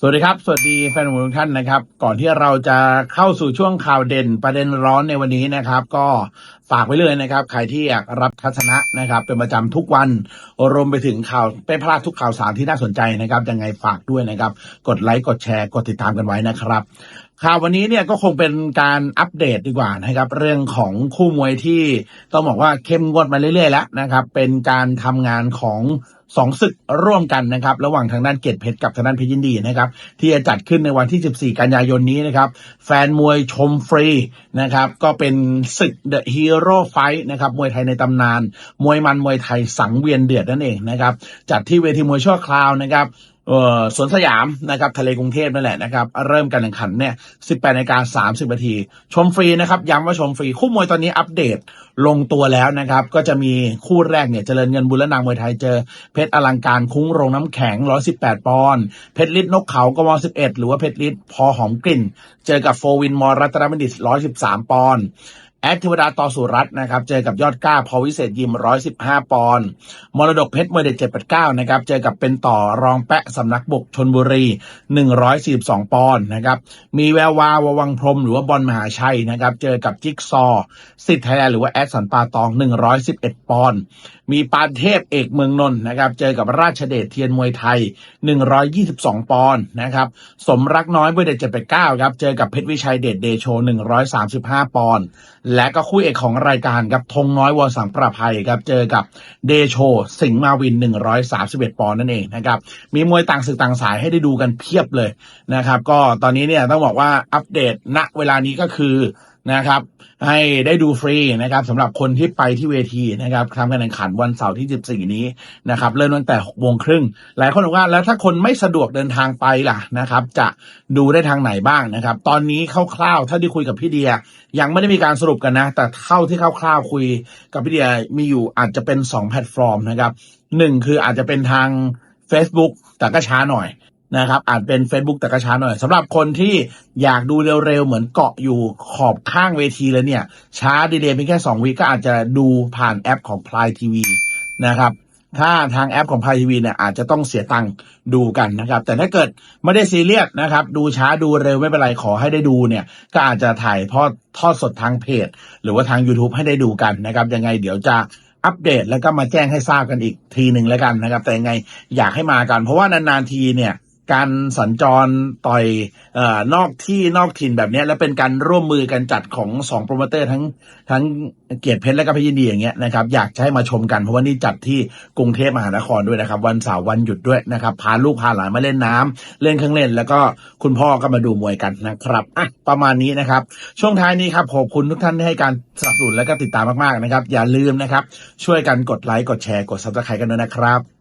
สวัสดีครับ สวัสดีแฟนมวยทุกท่านนะครับ ก่อนที่เราจะเข้าสู่ช่วงข่าวเด่นประเด็นร้อนในวันนี้นะครับ ก็ ฝากไว้เลยนะครับ ใครที่อยากรับทัศนะนะครับ เป็นประจำทุกวันรวมไปถึงข่าวไม่พลาดทุกข่าวสารที่น่าสนใจนะครับยังไงฝากด้วยนะครับ กดไลค์กดแชร์กดติดตามกันไว้นะครับข่าววันนี้เนี่ยก็คงเป็นการอัปเดตดีกว่านะครับ เรื่องของคู่มวยที่ต้องบอกว่าเข้มงวดมาเรื่อยๆแล้วนะครับ เป็นการทำงานของสองศึกร่วมกันนะครับ ระหว่างทางด้านเกตเพชรกับทางด้านเพชรยินดีนะครับ ที่จะจัดขึ้นในวันที่ 14 กันยายนนี้นะครับ แฟนมวยชมฟรีนะครับ ก็เป็นศึก The Hero Fight นะครับมวยไทยในตำนาน มวยมันมวยไทยสังเวียนเดือดนั่นเองนะครับจัดที่เวทีมวยชั่วคราวนะครับเออสวนสยามนะครับทะเลกรุงเทพนั่นแหละนะครับ เริ่มการแข่งขันเนี่ย 18นาฬิกา30นาที ชมฟรีนะครับ ย้ำว่าชมฟรี คู่มวยตอนนี้อัปเดตลงตัวแล้วนะครับ ก็จะมีคู่แรกเนี่ย เจริญเงินบุญและนางมวยไทยเจอ เพชรอลังการคุ้งโรงน้ำแข็ง 118 ปอนด์เพชรลิศนกเขากม11 หรือว่าเพชรลิศพอหอมกลิ่น เจอกับโฟวินมอรัตนบัณฑิต 113 ปอนด์ แอดเทวดาต่อสุรัตน์นะครับ เจอกับยอดกล้าพอวิเศษยิม115ปอนด์มรดกเพชรเมวยเด็ด789นะครับ เจอกับเป็นต่อรองแปะสำนักบกชนบุรี142ปอนด์นะครับ มีแวววาววังพรมหรือว่าบอลมหาชัยนะครับ เจอกับจิ๊กซอสิทธิ์ไทยหรือว่าแอดสันปาตอง111ปอนด์มีปานเทพเอกเมืองนนท์นะครับ เจอกับราชเดชเทียนมวยไทย 122 ปอนด์นะครับ สมรักน้อยเมวยเดทเจ็ด789ครับ เจอกับเพชรวิชัยเดชเดโช 135 ปอนด์และก็คู่เอกของรายการครับธงน้อยวอสังประภัยครับเจอกับเดโชสิงห์มาวิน 131 ปอนด์นั่นเองนะครับมีมวยต่างศึกต่างสายให้ได้ดูกันเพียบเลยนะครับ ก็ตอนนี้เนี่ยต้องบอกว่าอัปเดตณเวลานี้ก็คือ นะครับ ให้ได้ดูฟรีนะครับสำหรับคนที่ไปที่เวทีนะครับทำการแข่งขันวันเสาร์ที่ 14 นี้นะครับเริ่มตั้งแต่6โมงครึ่งหลายคนบอกว่าแล้วถ้าคนไม่สะดวกเดินทางไปล่ะนะครับ จะดูได้ทางไหนบ้างนะครับ ตอนนี้คร่าวๆเท่าที่คุยกับพี่เดีย ยังไม่ได้มีการสรุปกันนะ แต่เท่าที่คร่าวๆคุยกับพี่เดียมีอยู่อาจจะเป็น 2 แพลตฟอร์มนะครับหนึ่งคืออาจจะเป็นทาง Facebook แต่ก็ช้าหน่อย นะครับอาจเป็น Facebook แต่ก็ช้าหน่อยสำหรับคนที่อยากดูเร็วๆ เหมือนเกาะอยู่ขอบข้างเวทีเลยเนี่ย ช้าดีเลยเพียงแค่ 2วิก็อาจจะดูผ่านแอปของ Play TV นะครับถ้าทางแอปของ Play TV เนี่ยอาจจะต้องเสียตังค์ดูกันนะครับ แต่ถ้าเกิดไม่ได้ซีเรียสนะครับ ดูช้าดูเร็วไม่เป็นไรขอให้ได้ดูเนี่ย ก็อาจจะถ่ายทอดทอดสดทางเพจ หรือว่าทาง YouTube ให้ได้ดูกันนะครับ ยังไงเดี๋ยวจะอัปเดตแล้วก็มาแจ้งให้ทราบกันอีกทีหนึ่งแล้วกันนะครับ แต่ยังไงอยากให้มากัน เพราะว่านานๆทีเนี่ย การสัญจรต่อยเอ่อนอกที่นอกถิ่นแบบนี้แล้วเป็นการร่วมมือกันจัดของสองโปรโมเตอร์ทั้งทั้งเกียรติเพชรและก็พยินดีอย่างเงี้ยนะครับอยากจะให้มาชมกันเพราะว่านี่จัดที่กรุงเทพมหานครด้วยนะครับ วันเสาร์วันหยุดด้วยนะครับ พาลูกพาหลานมาเล่นน้ำเล่นเครื่องเล่น แล้วก็คุณพ่อก็มาดูมวยกันนะครับอะประมาณนี้นะครับ ช่วงท้ายนี้ครับขอบคุณทุกท่านที่ให้การสนับสนุนและก็ติดตามมากๆนะครับ อย่าลืมนะครับ ช่วยกันกดไลค์กดแชร์กดซับสไครต์กันด้วยนะครับ